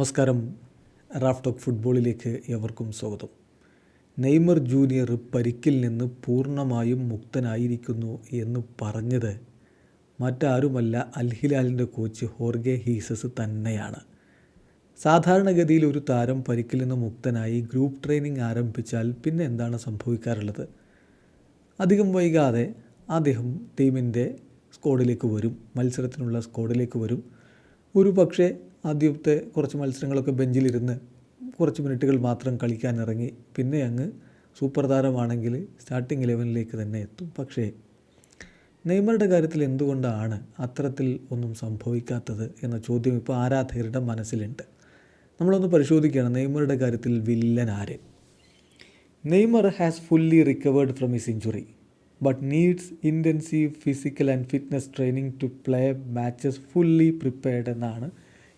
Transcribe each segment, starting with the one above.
നമസ്കാരം. Raf talk ഫുട്ബോളിലേക്ക് എവർക്കും സ്വാഗതം. നെയ്മർ ജൂനിയർ പരിക്കിൽ നിന്ന് പൂർണമായും മുക്തനായിരിക്കുന്നു എന്ന് പറഞ്ഞത് മറ്റാരുമല്ല അൽഹിലാലിന്റെ കോച്ച് ഹോർഗെ ഹീസസ് തന്നെയാണ്. സാധാരണഗതിയിൽ ഒരു താരം പരിക്കിൽ നിന്ന് മുക്തനായി ഗ്രൂപ്പ് ട്രെയിനിങ് ആരംഭിച്ചാൽ പിന്നെ എന്താണ് സംഭവിക്കാറുള്ളത്? അധികം വൈകാതെ അദ്ദേഹം ടീമിന്റെ സ്ക്വാഡിലേക്ക് വരും മത്സരത്തിനുള്ള സ്ക്വാഡിലേക്ക് വരും. ഒരു പക്ഷേ ആദ്യത്തെ കുറച്ച് മത്സരങ്ങളൊക്കെ ബെഞ്ചിലിരുന്ന് കുറച്ച് മിനിറ്റുകൾ മാത്രം കളിക്കാനിറങ്ങി പിന്നെ അങ്ങ് സൂപ്പർ താരമാണെങ്കിൽ സ്റ്റാർട്ടിംഗ് ഇലവനിലേക്ക് തന്നെ എത്തും. പക്ഷേ നെയ്മറുടെ കാര്യത്തിൽ എന്തുകൊണ്ടാണ് അത്തരത്തിൽ ഒന്നും സംഭവിക്കാത്തത് എന്ന ചോദ്യം ഇപ്പോൾ ആരാധകരുടെ മനസ്സിലുണ്ട്. നമ്മളൊന്ന് പരിശോധിക്കുകയാണ് നെയ്മറുടെ കാര്യത്തിൽ വില്ലൻ ആര്? Neymar has fully recovered from his injury but needs intensive physical and fitness training to play matches fully prepared എന്നാണ്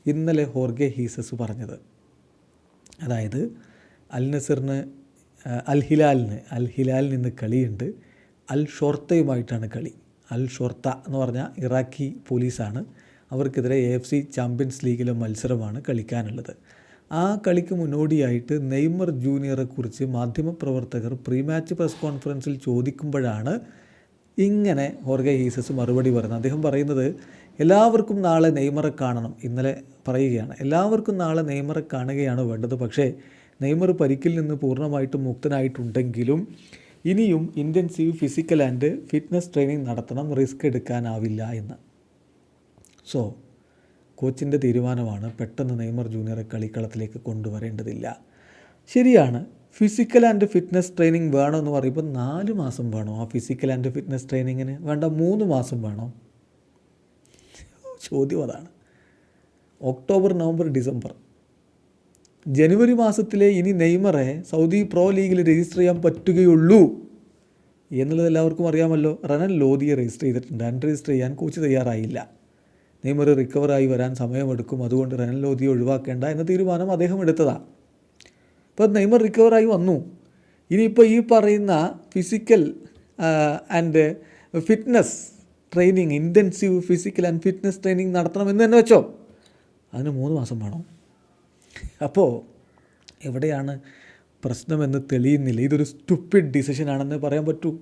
ഇന്നലെ ഹോർഗെ ഹീസസ് പറഞ്ഞത്. അതായത് അൽ നസറിന് അൽ ഹിലാലിന് അൽ ഹിലാലിൽ നിന്ന് കളിയുണ്ട്. അൽ ഷോർത്തയുമായിട്ടാണ് കളി. അൽ ഷോർത്ത എന്ന് പറഞ്ഞാൽ ഇറാഖി പോലീസാണ്. അവർക്കെതിരെ എ എഫ് സി ചാമ്പ്യൻസ് ലീഗിലെ മത്സരമാണ് കളിക്കാനുള്ളത്. ആ കളിക്ക് മുന്നോടിയായിട്ട് നെയ്മർ ജൂനിയറെ കുറിച്ച് മാധ്യമപ്രവർത്തകർ പ്രീ മാച്ച് പ്രസ് കോൺഫറൻസിൽ ചോദിക്കുമ്പോഴാണ് ഇങ്ങനെ ഹോർഗെ ഹീസസ് മറുപടി പറയുന്നത് അദ്ദേഹം പറയുന്നത് എല്ലാവർക്കും നാളെ നെയ്മറെ കാണണം ഇന്നലെ പറയുകയാണ്. എല്ലാവർക്കും നാളെ നെയ്മറെ കാണുകയാണ് വേണ്ടത്. പക്ഷേ നെയ്മർ പരിക്കിൽ നിന്ന് പൂർണമായിട്ടും മുക്തനായിട്ടുണ്ടെങ്കിലും ഇനിയും intensive physical and fitness training നടത്തണം റിസ്ക് എടുക്കാനാവില്ല എന്ന്. സോ കോച്ചിന്റെ തീരുമാനമാണ് പെട്ടെന്ന് നെയ്മർ ജൂനിയറെ കളിക്കളത്തിലേക്ക് കൊണ്ടുവരേണ്ടതില്ല. ശരിയാണ് ഫിസിക്കൽ ആൻഡ് ഫിറ്റ്നസ് ട്രെയിനിങ് വേണമെന്ന് പറയുമ്പോൾ നാല് മാസം വേണോ ആ ഫിസിക്കൽ ആൻഡ് ഫിറ്റ്നസ് ട്രെയിനിങ്ങിന്? വേണ്ട മൂന്ന് മാസം വേണോ? ചോദ്യം അതാണ്. October November December. ജനുവരി മാസത്തിലെ ഇനി നെയ്മറെ സൗദി പ്രോ ലീഗിൽ രജിസ്റ്റർ ചെയ്യാൻ പറ്റുകയുള്ളൂ എന്നുള്ളത് എല്ലാവർക്കും അറിയാമല്ലോ. റനൽ ലോദിയെ രജിസ്റ്റർ ചെയ്തിട്ടുണ്ട്. അൺ രജിസ്റ്റർ ചെയ്യാൻ കോച്ച് തയ്യാറായില്ല. നെയ്മർ റിക്കവറായി വരാൻ സമയമെടുക്കും. അതുകൊണ്ട് റനൽ ലോദിയെ ഒഴിവാക്കേണ്ട എന്ന തീരുമാനം അദ്ദേഹം എടുത്തതാണ് ഇപ്പോൾ നെയ്മർ റിക്കവറായി വന്നു. ഇനിയിപ്പോൾ ഈ പറയുന്ന physical and fitness training intensive physical and fitness training നടത്തണമെന്ന് തന്നെ വെച്ചോ. അതിന് മൂന്ന് മാസം വേണം. അപ്പോൾ എവിടെയാണ് പ്രശ്നമെന്ന് തെളിയുന്നില്ല. ഇതൊരു സ്റ്റുപ്പിഡ് ഡിസിഷൻ ആണെന്ന് പറയാൻ പറ്റൂ.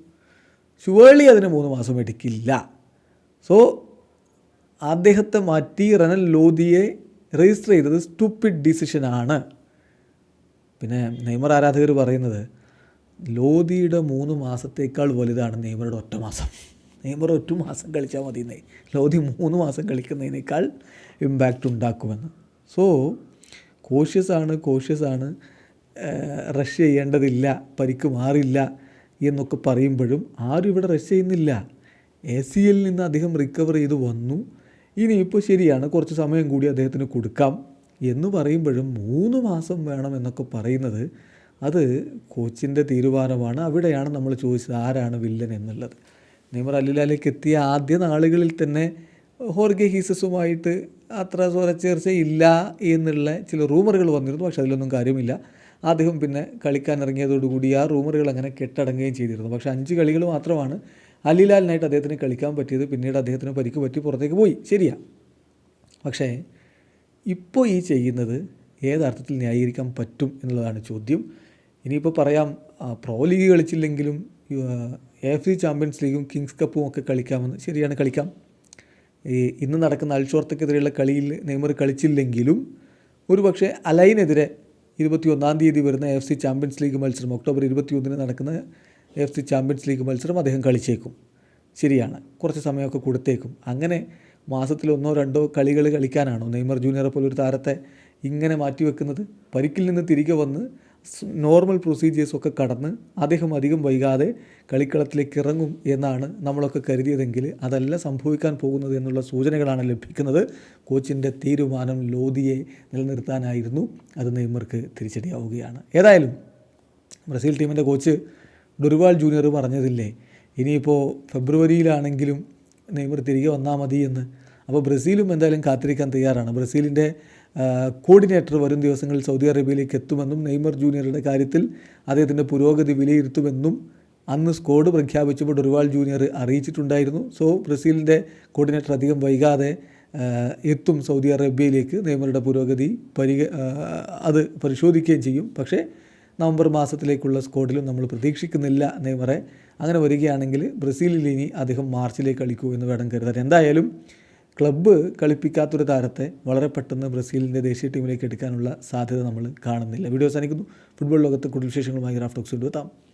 ഷുവേർലി അതിന് മൂന്ന് മാസം എടുക്കില്ല. സോ അദ്ദേഹത്തെ മാറ്റി റനൽ ലോദിയെ രജിസ്റ്റർ ചെയ്തത് സ്റ്റുപ്പിഡ് ഡിസിഷനാണ് പിന്നെ നെയ്മർ ആരാധകർ പറയുന്നത് ലോദിയുടെ മൂന്ന് മാസത്തേക്കാൾ വലുതാണ് നെയ്മറുടെ ഒറ്റ മാസം. നെയ്മർ ഒറ്റ മാസം കളിച്ചാൽ മതി എന്നേ ലോധി മൂന്ന് മാസം കളിക്കുന്നതിനേക്കാൾ ഇമ്പാക്റ്റ് ഉണ്ടാക്കുമെന്ന്. സോ കോഷ്യസ് ആണ് കോഷ്യസ് ആണ്. റഷ് ചെയ്യേണ്ടതില്ല പരിക്ക് മാറില്ല എന്നൊക്കെ പറയുമ്പോഴും ആരും ഇവിടെ റഷ് ചെയ്യുന്നില്ല. എ സി എല്ലിൽ നിന്ന് അദ്ദേഹം റിക്കവർ ചെയ്ത് വന്നു. ഇനിയിപ്പോൾ ശരിയാണ് കുറച്ച് സമയം കൂടി അദ്ദേഹത്തിന് കൊടുക്കാം എന്ന് പറയുമ്പോഴും മൂന്ന് മാസം വേണം എന്നൊക്കെ പറയുന്നത് അത് കോച്ചിന്റെ തീരുമാനമാണ്. അവിടെയാണ് നമ്മൾ ചോദിച്ചത് ആരാണ് വില്ലൻ എന്നുള്ളത്. നെയ്മർ അല്ലിലാലേക്ക് എത്തിയ ആദ്യ നാളുകളിൽ തന്നെ ഹോർഗെ ഹീസസുമായിട്ട് അത്ര സ്വരച്ചേർച്ചയില്ല എന്നുള്ള ചില റൂമറുകൾ വന്നിരുന്നു പക്ഷെ അതിലൊന്നും കാര്യമില്ല. അദ്ദേഹം പിന്നെ കളിക്കാൻ ഇറങ്ങിയതോടുകൂടി ആ റൂമറുകൾ അങ്ങനെ കെട്ടടങ്ങുകയും ചെയ്തിരുന്നു. പക്ഷേ അഞ്ച് കളികൾ മാത്രമാണ് അലിലാലിനായിട്ട് അദ്ദേഹത്തിന് കളിക്കാൻ പറ്റിയത്. പിന്നീട് അദ്ദേഹത്തിന് പരിക്ക് പറ്റി പുറത്തേക്ക് പോയി. ശരിയാ. പക്ഷേ ഇപ്പോൾ ഈ ചെയ്യുന്നത് ഏതർത്ഥത്തിൽ ന്യായീകരിക്കാൻ പറ്റും എന്നുള്ളതാണ് ചോദ്യം. ഇനിയിപ്പോൾ പറയാം പ്രോ ലീഗ് കളിച്ചില്ലെങ്കിലും എഫ് സി ചാമ്പ്യൻസ് ലീഗും കിങ്സ് കപ്പും ഒക്കെ കളിക്കാമെന്ന്. ശരിയാണ് കളിക്കാം. ഈ ഇന്ന് നടക്കുന്ന അൽഷോർത്തക്കെതിരെയുള്ള കളിയിൽ നെയ്മർ കളിച്ചില്ലെങ്കിലും ഒരു പക്ഷേ അലൈനെതിരെ ഇരുപത്തി ഒന്നാം തീയതി വരുന്ന എഫ് സി ചാമ്പ്യൻസ് ലീഗ് മത്സരം ഒക്ടോബർ ഇരുപത്തി ഒന്നിന് നടക്കുന്ന എഫ് സി ചാമ്പ്യൻസ് ലീഗ് മത്സരം അദ്ദേഹം കളിച്ചേക്കും. ശരിയാണ്. കുറച്ച് സമയമൊക്കെ കൊടുത്തേക്കും. അങ്ങനെ മാസത്തിൽ ഒന്നോ രണ്ടോ കളികൾ കളിക്കാനാണോ നെയ്മർ ജൂനിയറെ പോലൊരു താരത്തെ ഇങ്ങനെ മാറ്റിവെക്കുന്നത്? പരിക്കിൽ നിന്ന് തിരികെ വന്ന് നോർമൽ പ്രൊസീജിയേഴ്സൊക്കെ കടന്ന് അദ്ദേഹം അധികം വൈകാതെ കളിക്കളത്തിലേക്ക് ഇറങ്ങും എന്നാണ് നമ്മളൊക്കെ കരുതിയതെങ്കിൽ അതല്ല സംഭവിക്കാൻ പോകുന്നത് എന്നുള്ള സൂചനകളാണ് ലഭിക്കുന്നത്. കോച്ചിന്റെ തീരുമാനം ലോധിയെ നിലനിർത്താനായിരുന്നു. അത് നെയ്മർക്ക് തിരിച്ചടിയാവുകയാണ്. ഏതായാലും ബ്രസീൽ ടീമിന്റെ കോച്ച് ഡുർവാൾ ജൂനിയർ പറഞ്ഞതില്ലേ ഇനിയിപ്പോൾ ഫെബ്രുവരിയിലാണെങ്കിലും നെയ്മർ തിരികെ വന്നാൽ മതി എന്ന്. അപ്പോൾ ബ്രസീലും എന്തായാലും കാത്തിരിക്കാൻ തയ്യാറാണ്. ബ്രസീലിന്റെ കോർഡിനേറ്റർ വരും ദിവസങ്ങളിൽ സൗദി അറേബ്യയിലേക്ക് എത്തുമെന്നും നെയ്മർ ജൂനിയറുടെ കാര്യത്തിൽ അദ്ദേഹത്തിന്റെ പുരോഗതി വിലയിരുത്തുമെന്നും അന്ന് സ്കോഡ് പ്രഖ്യാപിച്ചപ്പോൾ ഡൊറിവാൾ ജൂനിയർ അറിയിച്ചിട്ടുണ്ടായിരുന്നു. സോ ബ്രസീലിന്റെ കോർഡിനേറ്റർ അധികം വൈകാതെ എത്തും സൗദി അറേബ്യയിലേക്ക് നെയ്മറുടെ പുരോഗതി പരിഗ അത് പരിശോധിക്കുകയും ചെയ്യും. പക്ഷേ നവംബർ മാസത്തിലേക്കുള്ള സ്കോഡിലും നമ്മൾ പ്രതീക്ഷിക്കുന്നില്ല നെയ്മറെ. അങ്ങനെ വരികയാണെങ്കിൽ ബ്രസീലിൽ ഇനി അദ്ദേഹം മാർച്ചിലേക്ക് കളിക്കൂ എന്ന് വേണം കരുതാൻ. എന്തായാലും ക്ലബ്ബ് കളിപ്പിക്കാത്തൊരു താരത്തെ വളരെ പെട്ടെന്ന് ബ്രസീലിന്റെ ദേശീയ ടീമിലേക്ക് എടുക്കാനുള്ള സാധ്യത നമ്മൾ കാണുന്നില്ല. വീഡിയോ അവസാനിക്കുന്നു. ഫുട്ബോൾ ലോകത്ത് കൂടുതൽ വിശേഷങ്ങളുമായി ഗ്രാഫ്റ്റോക്സ് എത്താം.